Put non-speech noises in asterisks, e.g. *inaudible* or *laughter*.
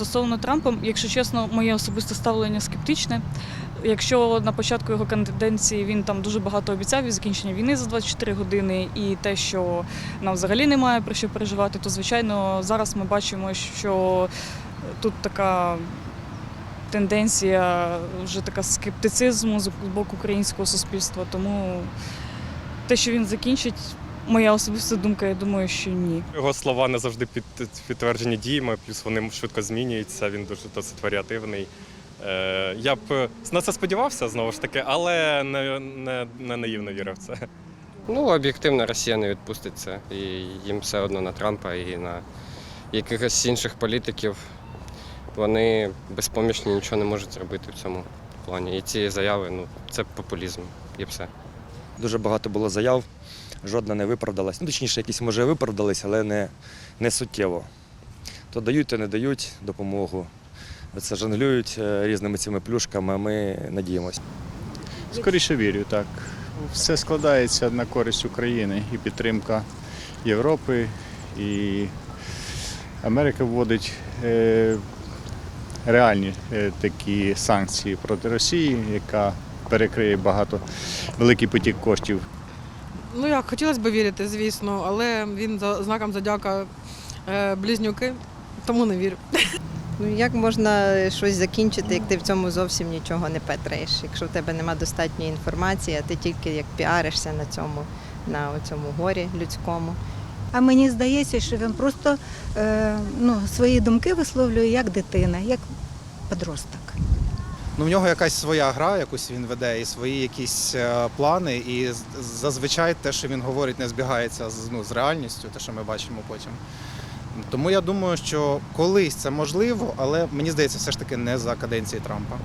Стосовно Трампа, якщо чесно, моє особисте ставлення скептичне. Якщо на початку його кандиденції він там дуже багато обіцяв від закінчення війни за 24 години, і те, що нам взагалі немає про що переживати, то звичайно зараз ми бачимо, що тут така тенденція, вже така скептицизму з боку українського суспільства. Тому те, що він закінчить, моя особиста думка, я думаю, що ні. Його слова не завжди під, підтверджені діями, плюс вони швидко змінюються, він дуже досить варіативний. Е, я б на це сподівався знову ж таки, але не, не, не наївно вірив в це. Ну, об'єктивно, Росія не відпустить це. І їм все одно на Трампа і на якихось інших політиків. Вони безпомічні нічого не можуть зробити в цьому плані. І ці заяви ну, це популізм і все. Дуже багато було заяв, жодна не виправдалась. Ну, точніше, якісь може виправдались, але не, не суттєво. То дають, то не дають допомогу. Це жонглюють е, різними цими плюшками, а ми надіємося. Скоріше вірю, так. Все складається на користь України і підтримка Європи, і Америка вводить е, реальні е, такі санкції проти Росії, яка перекриє багато великий потік коштів Ну як, хотілося б вірити, звісно, але він за знаком зодіака е, близнюки, тому не вірю. *laughs* Ну як можна щось закінчити, як ти в цьому зовсім нічого не петраєш? Якщо в тебе нема достатньої інформації, а ти тільки як піаришся на цьому, на цьому горі людському. А мені здається, що він просто е, ну, свої думки висловлює як дитина, як подросток. Ну, в нього якась своя гра, якусь він веде, і свої якісь е, плани. І зазвичай те, що він говорить, не збігається з, ну, з реальністю, те, що ми бачимо потім. Тому я думаю, що колись це можливо, але мені здається, все ж таки не за каденції Трампа.